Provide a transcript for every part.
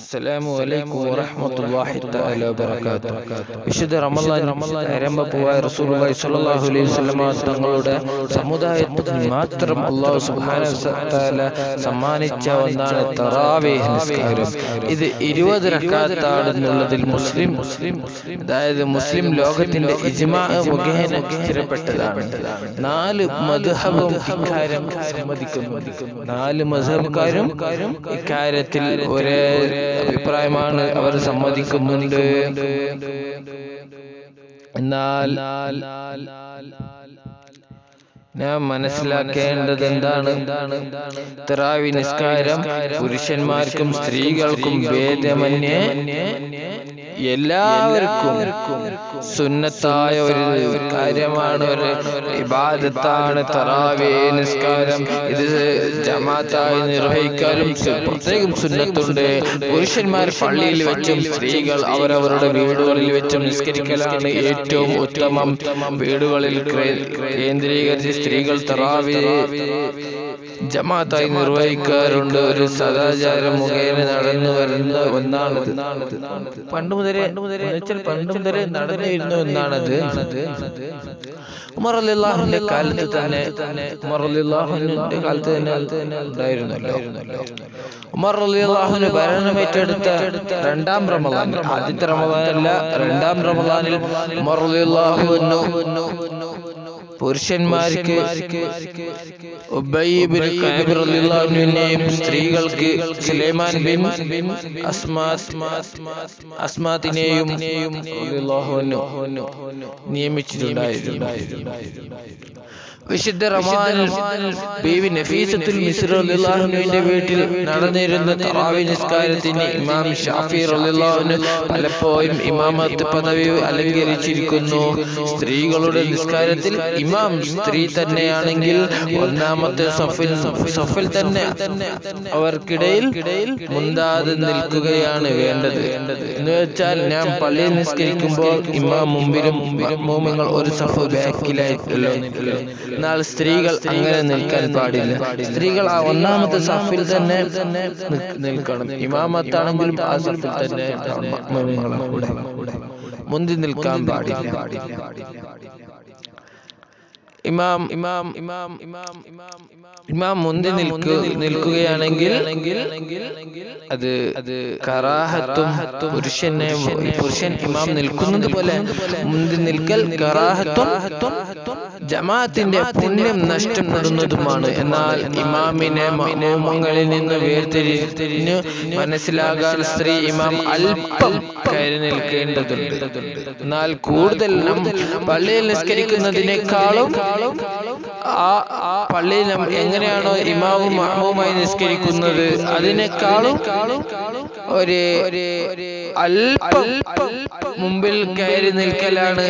അസ്സലാമു അലൈക്കും വറഹ്മത്തുള്ളാഹി തആല വബറകാതുഹു. വിശുദ്ധ റമളാൻ ആരംഭപ്പുവായ റസൂലുള്ളാഹി സ്വല്ലല്ലാഹു അലൈഹി വസല്ലമ തങ്ങളുടെ സമുദായത്തിന് മാത്രം അല്ലാഹു സുബ്ഹാനഹു വതആല സമ്മാനിച്ച ഒന്നാണ് തറാവീഹ് നിസ്കാരം. ഇത് ഇരുപത് റക്അത്താണെന്നുള്ളതിൽ മുസ്ലിം അതായത് മുസ്ലിം ലോകത്തിന്റെ ഇജ്മാ മുഖേന സ്ഥിരപ്പെട്ടതാണ് നാല് മദ്ഹബും ഇക്കാര്യം സമ്മതിക്കുന്നു. നാല് മദ്ഹബുകാരും ഇക്കാര്യത്തിൽ ഒരേ അഭിപ്രായമാണ് അവർ സമ്മതിക്കുന്നുണ്ട്. എന്നാൽ ഞാൻ മനസ്സിലാക്കേണ്ടത് എന്താണ് തെറാവി നിസ്കാരം പുരുഷന്മാർക്കും സ്ത്രീകൾക്കും ഭേദമന്യേ എല്ലാവർക്കും സുന്നത്തായ ഒരു കാര്യമാണ് ഒരു ഇബാദത്താണ് തറാവേ നിസ്കാരം. ഇത് ജമാത്തായി നിർവഹിക്കാനും പ്രത്യേകം സുന്നത്തുണ്ട്. പുരുഷന്മാർ പള്ളിയിൽ വെച്ചും സ്ത്രീകൾ അവരവരുടെ വീടുകളിൽ വെച്ചും നിസ്കരിക്കലാണ് ഏറ്റവും ഉത്തമം. വീടുകളിൽ കേന്ദ്രീകരിച്ച് സ്ത്രീകൾ തറാവി ജമാഅത്തായി നിർവഹിക്കാറുണ്ട്. ഒരു സദാചാരം മുഖേന നടന്നു വരുന്ന ഒന്നാണത്. പണ്ട് മുതലേ പണ്ട് മുതലേ നടന്നു വരുന്ന ഒന്നാണത് ഉമർ അലിള്ളാഹുന്റെ കാലത്ത് തന്നെ ഉമർ അലിള്ളാഹുന്റെ കാലത്ത് തന്നെ ഉണ്ടായിരുന്നല്ലോ. ഉമർ അലിള്ളാഹുന് ഭരണം ഏറ്റെടുത്ത രണ്ടാം റമദാൻ. ആദ്യത്തെ റമദാനല്ല രണ്ടാം റമദാനിൽ ഉമർ അലിള്ളാഹു പുരുഷന്മാർക്ക് സ്ത്രീകൾക്ക് സുലൈമാൻ ബിൻ അസ്മാത്തിനെയും വിശുദ്ധ റമാൻ ബീവി നഫീസത്തുൽ മിസ്ർ വീട്ടിൽ നടന്നിരുന്ന നിസ്കാരത്തിന് ഇമാം ഷാഫി റളിയല്ലാഹു പലപ്പോഴും ഇമാമത്ത് പദവി അലങ്കരിച്ചിരിക്കുന്നു. സ്ത്രീകളുടെ നിസ്കാരത്തിൽ ഇമാം സ്ത്രീ തന്നെയാണെങ്കിൽ ഒന്നാമത്തെ സഫിൽ സഫിൽ തന്നെ അവർക്കിടയിൽ മുന്താതെ നിൽക്കുകയാണ് വേണ്ടത്. എന്ന് വെച്ചാൽ ഞാൻ പള്ളിയിൽ നിസ്കരിക്കുമ്പോൾ ഇമാം മുമ്പിലും മോമിങ്ങൾ ഒരു സഫ് ബാക്കിലായിട്ടുള്ളൂ എന്നാൽ സ്ത്രീകൾ അങ്ങനെ നിൽക്കാൻ പാടില്ല. സ്ത്രീകൾ ആ ഒന്നാമത്തെ സഫിൽ തന്നെ നിൽക്കണം. ഇമാമത്താണെങ്കിലും ആ സഫിൽ തന്നെ മുന്തി നിൽക്കാൻ പാടില്ല. ഇമാം ഇമാം ഇമാം ഇമാം ഇമാം ഇമാം ഇമാം മുന്തി നിൽക്കു നിൽക്കുകയാണെങ്കിൽ അത് അത് കറാഹത്തും പുരുഷനെ പുരുഷൻ ഇമാം നിൽക്കുന്നത് പോലെ മുന്തി നിൽക്കൽ കറാഹത്തും ജമാഅത്തിന്റെ പുണ്യം നഷ്ടപ്പെടുന്നതുമാണ്. എന്നാൽ ഇമാമിനെ മൗമങ്ങളിൽ നിന്ന് വേർതിരിഞ്ഞു മനസ്സിലാകാൻ സ്ത്രീ ഇമാം അല്പം കയറി നിൽക്കേണ്ടതുണ്ട്. എന്നാൽ കൂടുതൽ പള്ളിയിൽ നിസ്കരിക്കുന്നതിനേക്കാളും ആ പള്ളിയിൽ എങ്ങനെയാണോ ഇമാവും മഹവുമായി നിസ്കരിക്കുന്നത്? അതിനേക്കാളും ഒരു അല്പം മുമ്പിൽ കയറി നിൽക്കലാണ്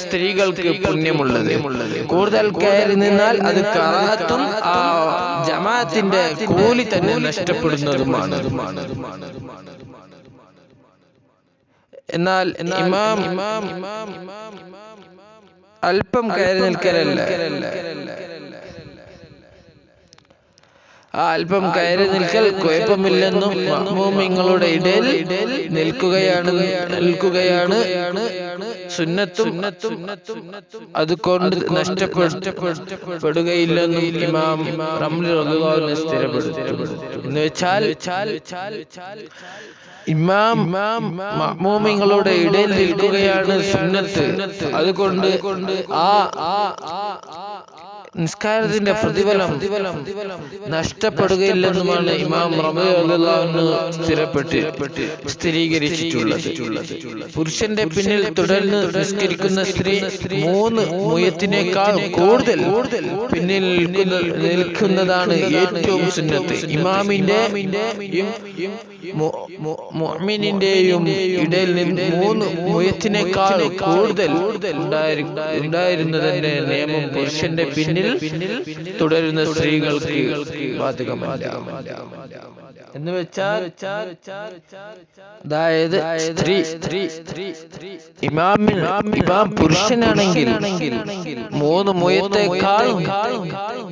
സ്ത്രീകൾക്ക് പുണ്യമുള്ളത്. കൂടുതൽ കയറി നിന്നാൽ അത് കറാത്തും ആ ജമാഅത്തിന്റെ കൂലി തന്നെ നഷ്ടപ്പെടുന്നതുമാണ്. എന്നാൽ ഇമാം അല്പം കയറി നിൽക്കലല്ല? അല്പം കയറി നിൽക്കൽ കുഴപ്പമില്ലെന്നും മഹ്മൂമിങ്ങളുടെ ഇടയിൽ നിൽക്കുകയാണ് നിൽക്കുകയാണ് സുന്നത്തും അതുകൊണ്ട് നഷ്ടപ്പെടുകയില്ലെന്നും ഇമാം റംലി റളിയല്ലാഹു സ്ഥിരപ്പെടുത്തി എന്ന് വെച്ചാൽ ഇമാം മഹ്മൂമിങ്ങളുടെ ഇടയിൽ നിൽക്കുകയാണ് സുന്നത്ത്. അതുകൊണ്ട് ആ നിസ്കാരത്തിന്റെ പ്രതിഫലം നഷ്ടപ്പെടുകയില്ലെന്നുമാണ് ഇമാം സ്ഥിരപ്പെട്ട് സ്ഥിരീകരിച്ചിട്ടുള്ളത് പുരുഷന്റെ പിന്നിൽ തുടർന്ന് നിസ്കരിക്കുന്ന സ്ത്രീ മൂന്ന് മുയത്തിനേക്കാൾ കൂടുതൽ പിന്നിൽ നിൽക്കുന്നതാണ് ഏറ്റവും സുന്നത്ത്. ഇമാമിന്റെ മുഅ്മിനിന്റെയും ഇടയിൽ നിന്ന് മൂന്ന് മുയത്തിനേക്കാൾ കൂടുതൽ ഉണ്ടായിരുന്നതിന്റെ നിയമം പുരുഷന്റെ പിന്നിൽ പിന്നിൽ തുടരുന്ന സ്ത്രീകൾക്ക് ബാധകമല്ല. എന്ന് വെച്ചാൽ അതായത് സ്ത്രീ സ്ത്രീ സ്ത്രീ സ്ത്രീ ഇമാം പുരുഷനാണെങ്കിൽ മൂന്ന് മുയത്തെ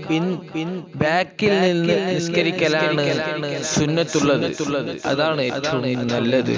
പിൻ പിൻ ബാക്കിൽ നിന്ന് നിസ്കരിക്കലാണ് സുന്നത്തുള്ളത്. അതാണ് ഏറ്റവും നല്ലത്.